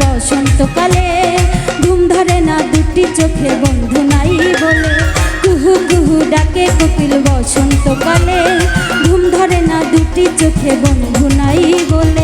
বসন্তকালে ঘুম ধরে না দুটি চোখে বন্ধু নাই বলে। কুহু কুহু ডাকে কপিল বসন্তকালে, ঘুম ধরে না দুটি চোখে বন্ধু নাই বলে।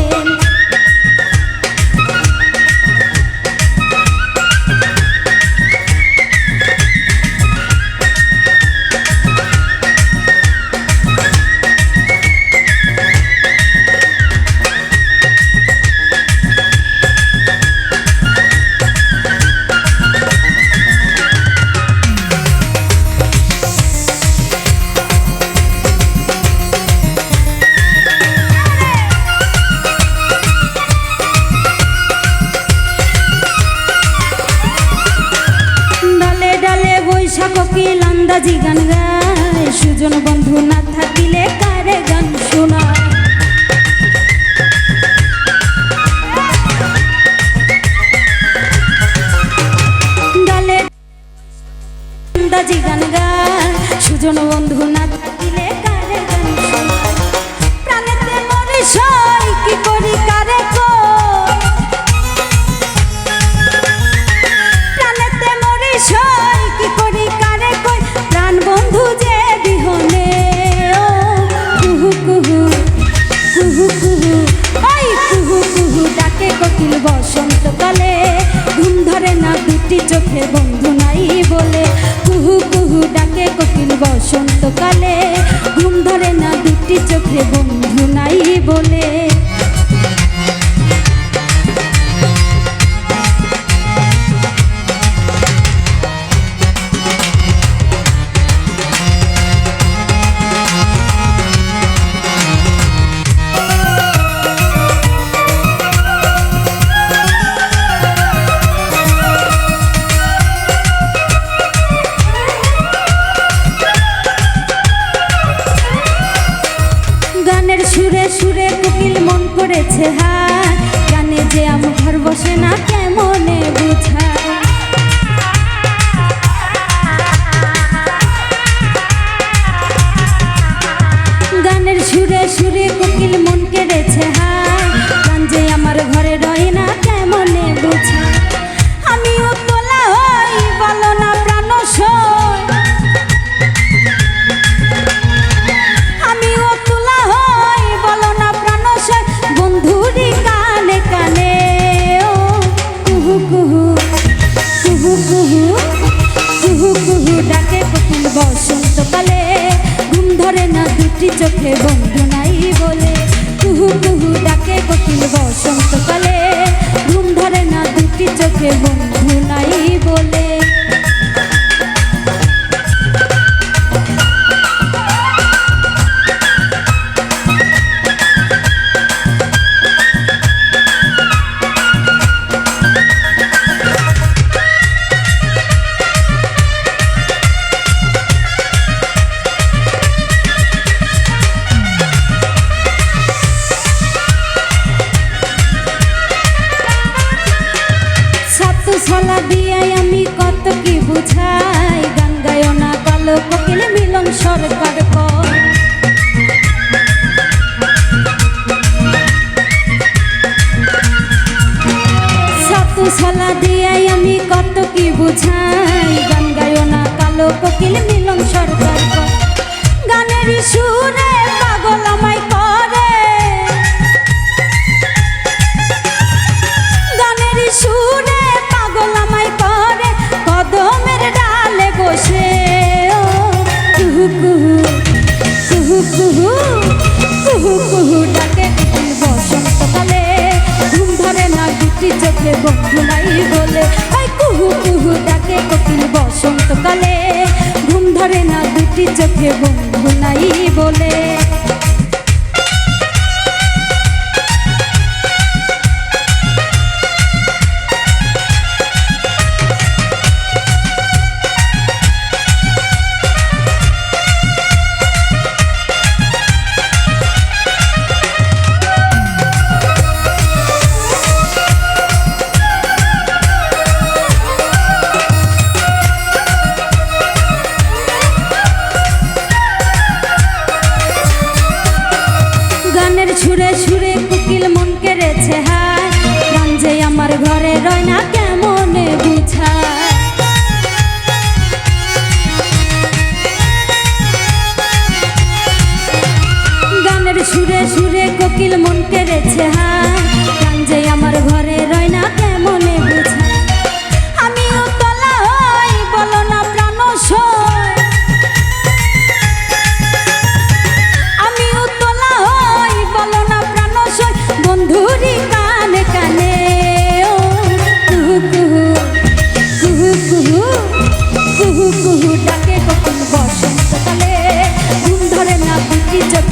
আন্দাজি গান গায় সুজন বন্ধু না থাকিলে কারে গান শোনা? আন্দাজি গান গায় সুজন বন্ধু না কোকিল সুরে সুরে কোকিল মন করেছে হা গানে যে আমার ঘর বসে না কেমনে বুঝায় চোখে বন্ধু নাই বলে। কুহু কুহু ডাকে কোকিল বসন্তকালে ঘুম ধরে না দুটি চোখে বন্ধু নাই বলে। ছলা দিয়াই আমি কত কি বুঝাই গান গায়না কালো কোকিল মিলন সরকার কর কুহু কুহু কুহু কুহু কুহু কুহু ডাকে বসন্তকালে ঘুম ধরে না দুটি চোখে বন্ধু নাই বলে কুহু কুহু ডাকে কোকিল বসন্তকালে ঘুম ধরে না দুটি চোখে বন্ধু নাই বলে। আমার ঘরে রয় না কেমন গুছা গানের সুরে সুরে কোকিল মন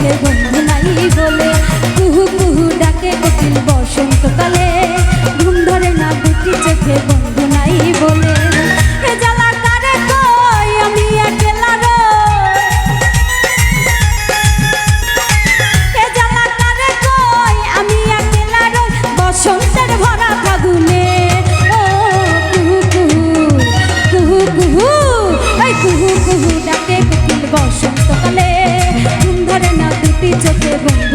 结婚。চোখে বন্ধ